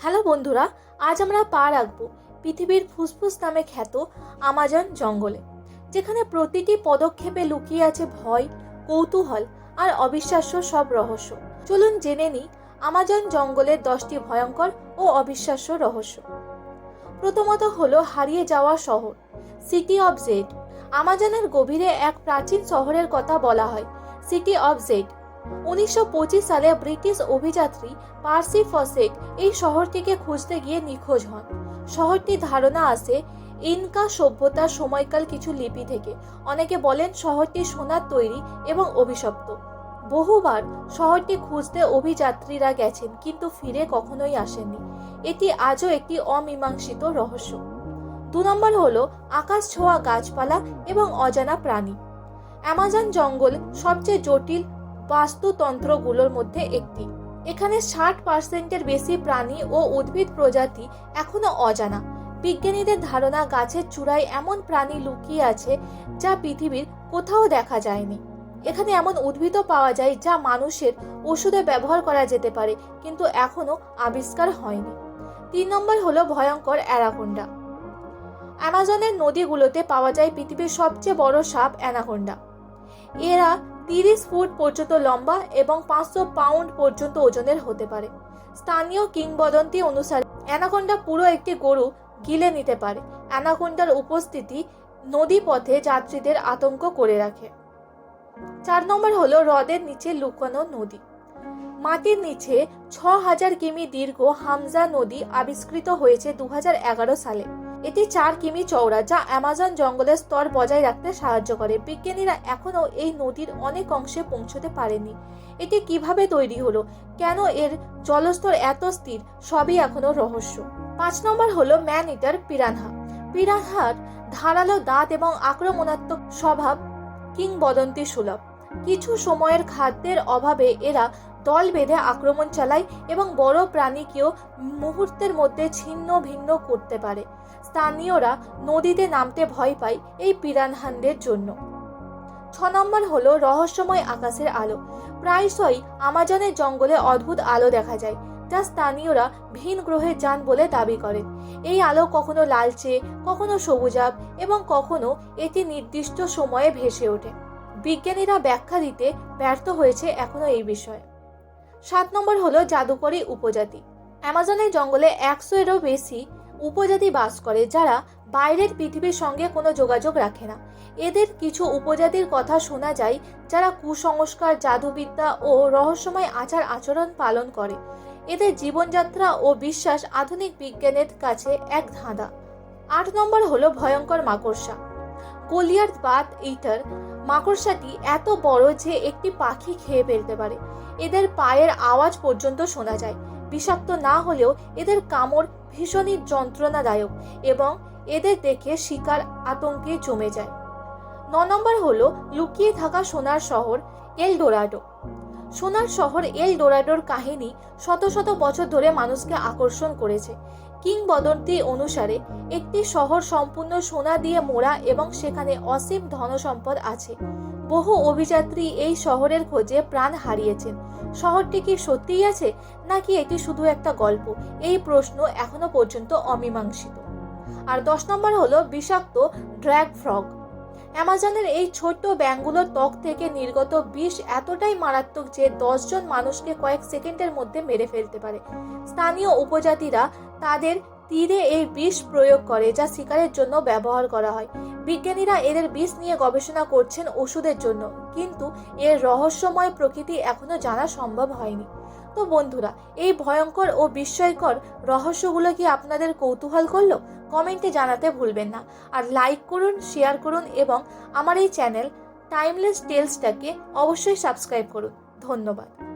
Hello বন্ধুরা, আজ আমরা পা রাখব পৃথিবীর ফুসফুস নামে খ্যাত আমাজন জঙ্গলে, যেখানে প্রতিটি পদক্ষেপে লুকিয়ে আছে ভয়, কৌতূহল আর অবিশ্বাস্য সব রহস্য। চলুন জেনে নিই আমাজন জঙ্গলের দশটি ভয়ঙ্কর ও অবিশ্বাস্য রহস্য। প্রথমত হলো হারিয়ে যাওয়া শহর সিটি অফ জেড আমাজনের গভীরে এক প্রাচীন শহরের কথা বলা হয় সিটি অফ জেড উনিশশো পঁচিশ সালে ব্রিটিশ অভিযাত্রী পার্সি ফসেক এই শহরটিকে খুঁজতে গিয়ে নিখোঁজ হন। শহরটির ধারণা আসে ইনকা সভ্যতার সময়কাল কিছু লিপি থেকে। অনেকে বলেন শহরটি সোনার তৈরি এবং অভিশপ্ত। বহুবার শহরটি খুঁজতে অভিযাত্রীরা গেছেন, কিন্তু ফিরে কখনোই আসেননি। এটি আজও একটি অমীমাংসিত রহস্য। দু নম্বর হলো আকাশ ছোঁয়া গাছপালা এবং অজানা প্রাণী। অ্যামাজন জঙ্গল সবচেয়ে জটিল বাস্তুতন্ত্রগুলোর মধ্যে একটি। এখানে ষাট পার্সেন্টের বেশি প্রাণী ও উদ্ভিদ প্রজাতি এখনও অজানা। বিজ্ঞানীদের ধারণা গাছের চূড়ায় এমন প্রাণী লুকিয়ে আছে যা পৃথিবীর কোথাও দেখা যায়নি। এখানে এমন উদ্ভিদও পাওয়া যায় যা মানুষের ওষুধে ব্যবহার করা যেতে পারে, কিন্তু এখনও আবিষ্কার হয়নি। তিন নম্বর হলো ভয়ঙ্কর অ্যানাকোন্ডা। অ্যামাজনের নদীগুলোতে পাওয়া যায় পৃথিবীর সবচেয়ে বড় সাপ অ্যানাকোন্ডা। এরা তিরিশ ফুট পর্যন্ত লম্বা এবং পাঁচশো পাউন্ড পর্যন্ত ওজনের হতে পারে। স্থানীয় কিংবদন্তি অনুসারে অ্যানাকোন্ডা পুরো একটি গরু গিলে নিতে পারে। অ্যানাকোন্ডার উপস্থিতি নদী পথে যাত্রীদের আতঙ্ক করে রাখে। চার নম্বর হলো হ্রদের নিচে লুকানো নদী। মাটির নিচে ছ হাজার কিমি দীর্ঘ হামজা নদী আবিষ্কৃত হয়েছে দু হাজার এগারো সালে। এটি চার কিমি চওড়া যা অ্যামাজন জঙ্গলের স্তর বজায় রাখতে সাহায্য করে। বিজ্ঞানীরা এখনও এই নদীর অনেক অংশে পৌঁছতে পারেনি। এটি কীভাবে তৈরি হলো? কেন এর জলস্তর এত স্থির? সবই এখনও রহস্য। পাঁচ নম্বর হলো ম্যান ইটার পিরানহা। পিরানহার ধারালো দাঁত এবং আক্রমণাত্মক স্বভাব কিংবদন্তি সুলভ কিছু সময়ের খাদ্যের অভাবে এরা দল বেঁধে আক্রমণ চালায় এবং বড় প্রাণীকেও মুহূর্তের মধ্যে ছিন্ন ভিন্ন করতে পারে। স্থানীয়রা নদীতে নামতে ভয় পায় এই পিরানহানদের জন্য। ছ নম্বর হলো রহস্যময় আকাশের আলো। প্রায়শই আমাজনের জঙ্গলে অদ্ভুত আলো দেখা যায়, যা স্থানীয়রা ভিন গ্রহের যান বলে দাবি করেন। এই আলো কখনো লালচে, কখনো সবুজাব এবং কখনো এটি নির্দিষ্ট সময়ে ভেসে ওঠে। বিজ্ঞানীরা ব্যাখ্যা দিতে ব্যর্থ হয়েছে এখনও এই বিষয়ে। সাত নম্বর হলো জাদুকরী উপজাতি। অ্যামাজনের জঙ্গলে একশো এরও বেশি উপজাতি বাস করে যারা বাইরের পৃথিবীর সঙ্গে কোনো যোগাযোগ রাখে না। এদের কিছু উপজাতির কথা শোনা যায় যারা কুসংস্কার, জাদুবিদ্যা ও রহস্যময় আচার আচরণ পালন করে। এদের জীবনযাত্রা ও বিশ্বাস আধুনিক বিজ্ঞানের কাছে এক ধাঁধা। আট নম্বর হলো ভয়ঙ্কর মাকড়সা। গলিয়ার্ড বাত এইটার মাকড়সাটি এত বড় যে একটি পাখি খেয়ে ফেলতে পারে। এদের পায়ের আওয়াজ পর্যন্ত শোনা যায়। বিষাক্ত না হলেও এদের কামড় ভীষণই যন্ত্রণাদায়ক এবং এদের দেখে শিকার আতঙ্কে জমে যায়। ন নম্বর হলো, লুকিয়ে থাকা সোনার শহর এল ডোরাডো সোনার শহর এল ডোরাডোর কাহিনী শত শত বছর ধরে মানুষকে আকর্ষণ করেছে। কিংবদন্তি অনুসারে, একটি শহর সম্পূর্ণ সোনা দিয়ে মোড়া এবং সেখানে অসীম ধনসম্পদ আছে। বহু অভিযাত্রী এই শহরের খোঁজে প্রাণ হারিয়েছেন। শহরটি কি সত্যিই আছে, নাকি এটি শুধু একটা গল্প? এই প্রশ্ন এখনও পর্যন্ত অমীমাংসিত। আর দশ নম্বর হলো বিষাক্ত ড্র্যাগ ফ্রগ। অ্যামাজনের এই ছোট্ট ব্যাঙগুলোর ত্বক থেকে নির্গত বিষ এতটাই মারাত্মক যে দশজন মানুষকে কয়েক সেকেন্ডের মধ্যে মেরে ফেলতে পারে। স্থানীয় উপজাতিরা তাদের তীরে এই বিষ প্রয়োগ করে, যা শিকারের জন্য ব্যবহার করা হয়। বিজ্ঞানীরা এদের বিষ নিয়ে গবেষণা করছেন ওষুধের জন্য, কিন্তু এর রহস্যময় প্রকৃতি এখনও জানা সম্ভব হয়নি। তো বন্ধুরা, এই ভয়ঙ্কর ও বিস্ময়কর রহস্যগুলো কি আপনাদের কৌতূহল করল? কমেন্টে জানাতে ভুলবেন না। আর লাইক করুন, শেয়ার করুন এবং আমার এই চ্যানেল টাইমলেস টেলসটাকে অবশ্যই সাবস্ক্রাইব করুন। ধন্যবাদ।